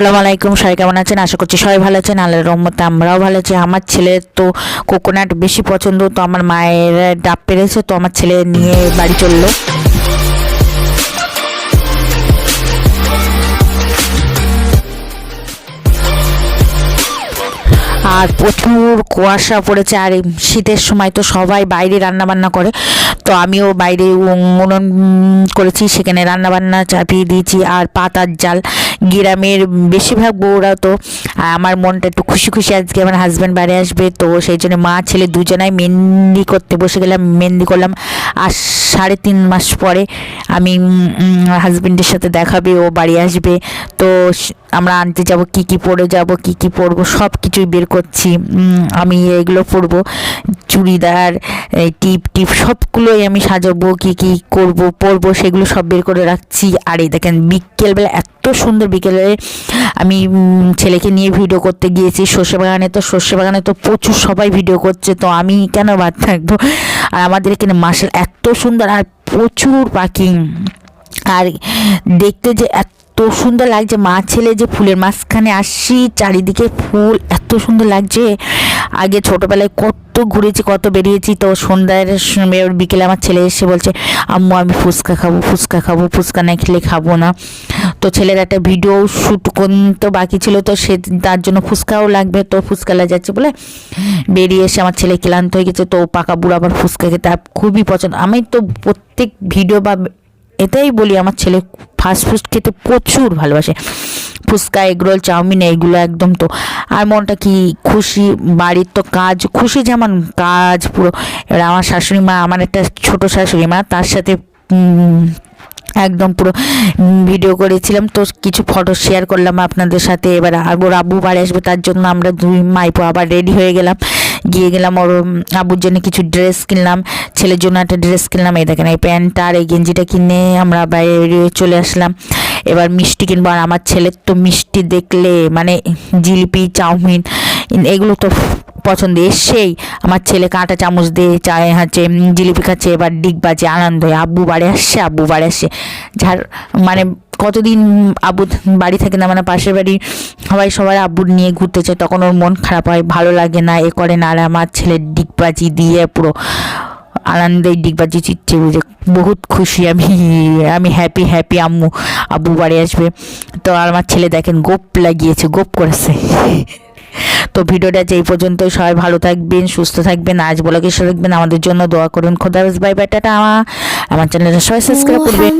আসসালামু আলাইকুম, সবাই কেমন আছেন? আশা করছি সবাই ভালো আছেন। আল্লাহর রহমতে আমরাও ভালো আছি। আমার ছেলে তো কোকোনাট বেশি পছন্দ, তো আমার মায়ের ডাব পেরেছে, তো আমার ছেলে নিয়ে বাড়ি চলল। আর প্রচুর কুয়াশা পড়েছে, আর শীতের সময় তো সবাই বাইরে রান্না বান্না করে। তো আমিও বাইরে উনুন করেছি, সেখানে রান্না বান্না চাপিয়ে দিয়েছি, আর পাতার জাল। গ্রামের বেশিরভাগ বউরা তো আমার মনটা একটু খুশি খুশি আজকে আমার হাজব্যান্ড বাড়ি আসবে, তো সেই জন্য মা, ছেলে দুজনাই মেহেন্দি করতে বসে গেলাম, মেহেন্দি করলাম। আর সাড়ে তিন মাস পরে আমি হাজব্যান্ডের সাথে দেখাবে ও বাড়ি আসবে। তো আমরা আনতে যাব, কি কি পরে যাব, কি কি পরবো সব কিছুই বের করছি। আমি এগুলো পরবো। চুড়িদার টিপ টিপ সবগুলোই আমি সাজাবো, কি কি করব, পরব, সেগুলো সব বের করে রাখছি। আর এই দেখেন, বিকেলবেলা এত সুন্দর বিকেলে আমি ছেলেকে নিয়ে ভিডিও করতে গিয়েছি। সর্ষে বাগানে তো সর্ষে বাগানে তো প্রচুর সবাই ভিডিও করছে, তো আমি কেন বাদ থাকব? আর আমাদের এখানে মাসাল এত সুন্দর, আর প্রচুর পাখি। আর দেখতে যে এত সুন্দর লাগছে, মা ছেলে যে ফুলের মাঝখানে আসছি, চারিদিকে ফুল, এত সুন্দর লাগছে। আগে ছোটোবেলায় কত ঘুরেছি, কত বেরিয়েছি। তো সন্ধ্যার বিকেলে আমার ছেলে এসে বলছে, আম্মু, আমি ফুচকা খাব ফুচকা খাব, ফুচকা না খেলে খাব না। তো ছেলের একটা ভিডিও শ্যুট করতে বাকি ছিল, তো সে তার জন্য ফুচকাও লাগবে, তো ফুচকালা যাচ্ছে বলে বেরিয়ে এসে আমার ছেলে ক্লান্ত হয়ে গেছে। তো পাকা বুড়ো আবার ফুচকা খেতে খুবই পছন্দ। আমি তো প্রত্যেক ভিডিও বা এটাই বলি, আমার ছেলে ফাস্ট ফুড খেতে প্রচুর ভালোবাসে। ফুচকা এগরোল চাউমিন এইগুলো একদম তো। আর মনটা কি খুশি বাড়ির তো কাজ খুশি যেমন কাজ পুরো। এবার আমার শাশুড়ি মা আমার একটা ছোটো শাশুড়ি মা তার সাথে একদম পুরো ভিডিও করেছিলাম। তো কিছু ফটো শেয়ার করলাম আপনাদের সাথে। এবার আগর আব্বু বাড়ি আসবে তার জন্য আমরা দুই মাইপো আবার রেডি হয়ে গেলাম। গিয়ে গেলাম ওর উম, আব্বুর জন্য কিছু ড্রেস কিনলাম। ছেলের জন্য একটা ড্রেস কিনলাম। এই দেখেন এই প্যান্টটা আর এই গেঞ্জিটা কিনে আমরা বাইরে চলে আসলাম। এবার মিষ্টি কিনবো, আর আমার ছেলের তো মিষ্টি দেখলে মানে জিলিপি, চাউমিন এগুলো তো পছন্দ। এসেই আমার ছেলে কাঁটা চামচ দিয়ে চায়, হচ্ছে জিলিপি খাচ্ছে, এবার ডিগ বাজে আনন্দ। হয় আব্বু বাড়ি আসছে, আব্বু বাড়ি আসছে। যার মানে কতদিন আব্বু বাড়ি থাকে না মানে পাশের বাড়ি সবাই সবাই আব্বুর নিয়ে ঘুরতে চায় তখন ওর মন খারাপ হয়, ভালো লাগে না, এ করে না, আর আমার ছেলের ডিগবাজি দিয়ে পুরো আনন্দে ডিগবাজি চিচ্ছে বুঝে বহুত খুশি আমি আমি হ্যাপি হ্যাপি আম্মু। আব্বু বাড়ি আসবে। তো আর আমার ছেলে দেখেন গোপ লাগিয়েছে, গোপ করেছে। তো ভিডিওটা যেই এই পর্যন্ত সবাই ভালো থাকবেন, সুস্থ থাকবেন। আজ বলা কিছু থাকবেন। আমাদের জন্য দোয়া করুন। খোদা বাই বাই, টাটা। আমার চ্যানেলটা সবাই সাবস্ক্রাইব করবেন